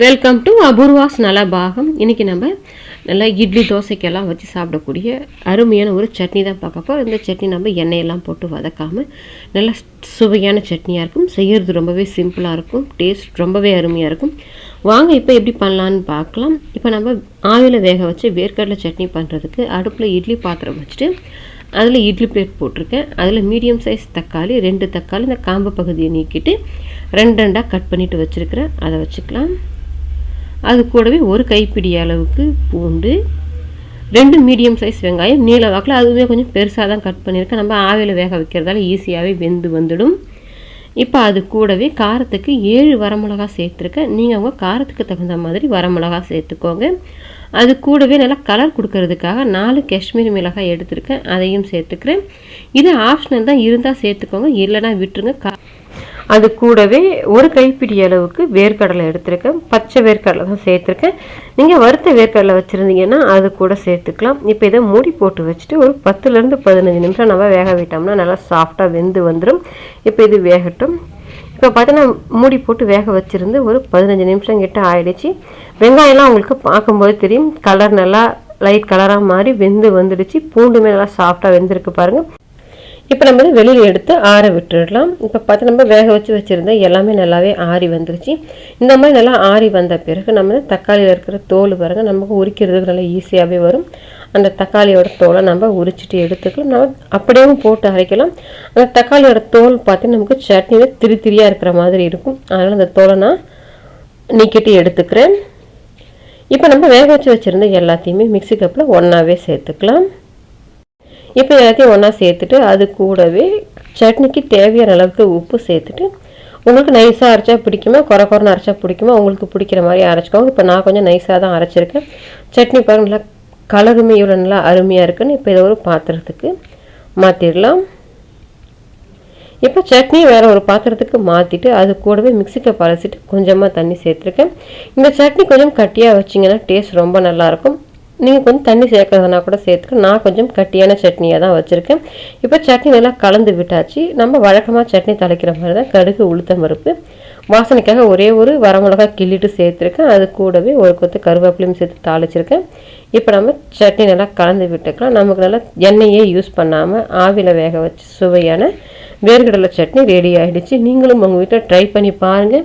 Welcome to Apoorva's Nalabagam இன்றைக்கி நம்ம நல்லா இட்லி தோசைக்கெல்லாம் வச்சு சாப்பிடக்கூடிய அருமையான ஒரு சட்னி தான் பார்க்க போகிறோம் இந்த சட்னி நம்ம எண்ணெயெல்லாம் போட்டு வதக்காமல் நல்லா சுவையான சட்னியாக இருக்கும். செய்கிறது ரொம்பவே சிம்பிளாக இருக்கும். டேஸ்ட் ரொம்பவே அருமையாக இருக்கும். வாங்க இப்போ எப்படி பண்ணலான்னு பார்க்கலாம். இப்போ நம்ம ஆவியில் வேக வச்சு வேர்க்கடலை சட்னி பண்ணுறதுக்கு அடுப்பில் இட்லி பாத்திரம் வச்சுட்டு அதில் இட்லி பிளேட் போட்டிருக்கேன். அதில் மீடியம் சைஸ் தக்காளி ரெண்டு தக்காளி இந்த காம்பு பகுதியை நீக்கிட்டு ரெண்டு ரெண்டாக கட் பண்ணிவிட்டு வச்சுருக்கிறேன். அதை வச்சுக்கலாம். அது கூடவே ஒரு கைப்பிடி அளவுக்கு பூண்டு ரெண்டு மீடியம் சைஸ் வெங்காயம் நீல வாக்கில் அதுவே கொஞ்சம் பெருசாக தான் கட் பண்ணியிருக்கேன். நம்ம ஆவியில் வேக வைக்கிறதால ஈஸியாகவே வெந்து வந்துடும். இப்போ அது கூடவே காரத்துக்கு ஏழு வரமிளகா சேர்த்துருக்கேன். நீங்கள் அவங்க காரத்துக்கு தகுந்த மாதிரி வரமிளகா சேர்த்துக்கோங்க. அது கூடவே நல்லா கலர் கொடுக்கறதுக்காக நாலு காஷ்மீரி மிளகாய் எடுத்திருக்கேன். அதையும் சேர்த்துக்கிறேன். இது ஆப்ஷனல் தான் இருந்தால் சேர்த்துக்கோங்க. இல்லைனா விட்டுருங்க. கா அது கூடவே ஒரு கைப்பிடி அளவுக்கு வேர்க்கடலை எடுத்திருக்கேன். பச்சை வேர்க்கடலை தான் சேர்த்துருக்கேன். நீங்கள் வறுத்த வேர்க்கடலை வச்சுருந்தீங்கன்னா அது கூட சேர்த்துக்கலாம். இப்போ இதை மூடி போட்டு வச்சுட்டு ஒரு பத்துலேருந்து பதினஞ்சு நிமிஷம் நம்ம வேக விட்டோம்னா நல்லா சாஃப்டாக வெந்து வந்துடும் இப்போ இது வேகட்டும். இப்போ பார்த்தீங்கன்னா மூடி போட்டு வேக வச்சுருந்து ஒரு பதினஞ்சு நிமிஷம் கிட்ட ஆயிடுச்சு. வெங்காயம்லாம் உங்களுக்கு பார்க்கும்போது தெரியும். கலர் நல்லா லைட் கலராக மாறி வெந்து வந்துடுச்சு. பூண்டுமே நல்லா சாஃப்டாக வெந்திருக்கு பாருங்கள் இப்போ நம்ம வெளியில் எடுத்து ஆற விட்டுடலாம். இப்போ பார்த்து நம்ம வேக வச்சு வச்சுருந்தா எல்லாமே நல்லாவே ஆறி வந்துருச்சு. இந்த மாதிரி நல்லா ஆறி வந்த பிறகு நம்ம தக்காளியில் இருக்கிற தோல் பாருங்கள் நமக்கு உரிக்கிறதுக்கு நல்லா ஈஸியாகவே வரும். அந்த தக்காளியோட தோலை நம்ம உரிச்சிட்டு எடுத்துக்கலாம். நம்ம அப்படியே போட்டு அரைக்கலாம். அந்த தக்காளியோட தோல் பார்த்து நமக்கு சட்னியில் திரி திரியாக இருக்கிற மாதிரி இருக்கும். அதனால் அந்த தோலை நான் நீக்கிட்டு எடுத்துக்கிறேன். இப்போ நம்ம வேக வச்சு வச்சுருந்த எல்லாத்தையுமே மிக்சி கப்பில் ஒன்றாவே சேர்த்துக்கலாம். இப்போ எல்லாத்தையும் ஒன்றா சேர்த்துட்டு அது கூடவே சட்னிக்கு தேவையான அளவுக்கு உப்பு சேர்த்துட்டு உங்களுக்கு நைஸாக அரைச்சா பிடிக்குமா? குறை குறைனு அரைச்சா பிடிக்குமா? உங்களுக்கு பிடிக்கிற மாதிரி அரைச்சிக்கோங்க. இப்போ நான் கொஞ்சம் நைஸாக தான் அரைச்சிருக்கேன். சட்னி பாருங்க நல்லா கலருமே இவ்வளோ நல்லா அருமையாக இருக்குன்னு இப்போ இதை ஒரு பாத்திரத்துக்கு மாற்றிடலாம் இப்போ சட்னி வேறு ஒரு பாத்திரத்துக்கு மாற்றிட்டு அது கூடவே மிக்சி பழசிட்டு கொஞ்சமாக தண்ணி சேர்த்துருக்கேன். இந்த சட்னி கொஞ்சம் கட்டியாக வச்சிங்கன்னா டேஸ்ட் ரொம்ப நல்லாயிருக்கும் நீங்கள் கொஞ்சம் தண்ணி சேர்க்கறதுனா கூட சேர்த்துக்க. நான் கொஞ்சம் கட்டியான சட்னியாக தான் வச்சுருக்கேன். இப்போ சட்னி நல்லா கலந்து விட்டாச்சு. நம்ம வழக்கமாக சட்னி தலைக்கிற மாதிரி தான் கடுகு உளுத்தம் பருப்பு. வாசனைக்காக ஒரே ஒரு வரமிளகா கிள்ளிட்டு சேர்த்துருக்கேன். அது கூடவே ஒரு கொத்து கருவேப்பிலையும் சேர்த்து தாளிச்சிருக்கேன். இப்போ நம்ம சட்னி நல்லா கலந்து விட்டுக்கலாம். நமக்கு நல்லா எண்ணெயே யூஸ் பண்ணாமல் ஆவியில் வேக வச்சு சுவையான வேர்கடலை சட்னி ரெடி ஆகிடுச்சு நீங்களும் உங்கள் வீட்டில் ட்ரை பண்ணி பாருங்கள்